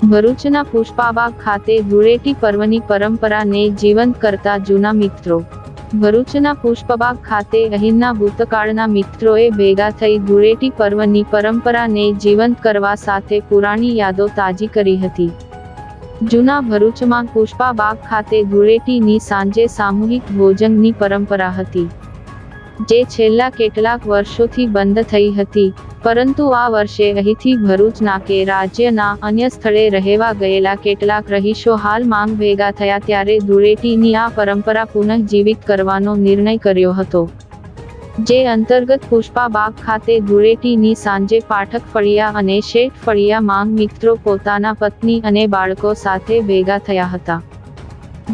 ભરૂચના પુષ્પાબાગ ખાતે ધૂળેટી પર્વની પરંપરાને જીવંત કરતા જૂના મિત્રો. ભરૂચના પુષ્પબાગ ખાતે અહીંના ભૂતકાળના મિત્રોએ ભેગા થઈ ધૂળેટી પર્વની પરંપરાને જીવંત કરવા સાથે પુરાણી યાદો તાજી કરી હતી. જૂના ભરૂચમાં પુષ્પાબાગ ખાતે ધૂળેટીની સાંજે સામૂહિક ભોજનની પરંપરા હતી. જે છેલ્લા કેટલાક વર્ષોથી બંધ થઈ હતી, પરંતુ આ વર્ષે અહીંથી ભરૂચના કે રાજ્યના અન્ય સ્થળે રહેવા ગયેલા કેટલાક રહીશો હાલ માંગ ભેગા થયા ત્યારે ધૂળેટીની આ પરંપરા પુનઃજીવિત કરવાનો નિર્ણય કર્યો હતો. જે અંતર્ગત પુષ્પાબાગ ખાતે ધૂળેટીની સાંજે પાઠક ફળિયા અને શેઠ ફળિયા માંગ મિત્રો પોતાના પત્ની અને બાળકો સાથે ભેગા થયા હતા.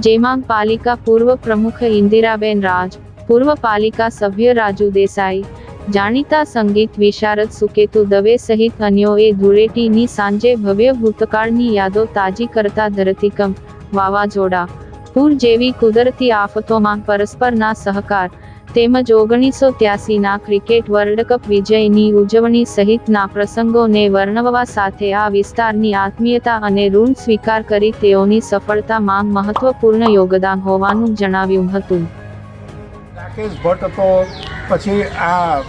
જેમાં પાલિકા પૂર્વ પ્રમુખ ઇન્દિરાબેન રાજ પૂર્વ પાલિકા સભ્ય રાજુ દેસાઈ, જાણીતા સંગીત વિશારદ સુકેતુ દવે સહિત અન્યોએ ધૂળેટીની સાંજે ભવ્ય ભૂતકાળની યાદો તાજી કરતા ધરતીકંપ, વાવાઝોડા, પૂર જેવી કુદરતી આફતોમાં પરસ્પરના સહકાર, તેમજ ઓગણીસો ત્યાસીના ક્રિકેટ વર્લ્ડ કપ વિજયની ઉજવણી સહિતના પ્રસંગોને વર્ણવવા સાથે આ વિસ્તારની આત્મીયતા અને ઋણ સ્વીકાર કરી તેઓની સફળતામાં મહત્વપૂર્ણ યોગદાન હોવાનું જણાવ્યું હતું. રાકેશ ભટ્ટ હતો પછી આ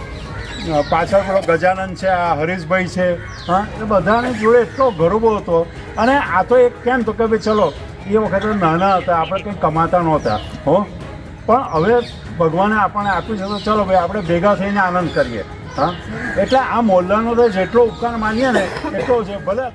પાછળ પેલો ગજાનંદ છે, આ હરીશભાઈ છે, હા, એ બધાની જોડે એટલો ગરબો હતો. અને આ તો એક કેમ તો કે ભાઈ ચલો, એ વખતે નાના હતા, આપણે કંઈ કમાતા નહોતા, હો. પણ હવે ભગવાને આપણને આપ્યું છે તો ચલો ભાઈ, આપણે ભેગા થઈને આનંદ કરીએ, હા. એટલે આ મોલ્લાનો તો જેટલો ઉપકાર માનીએ ને, એટલો છે, ભલે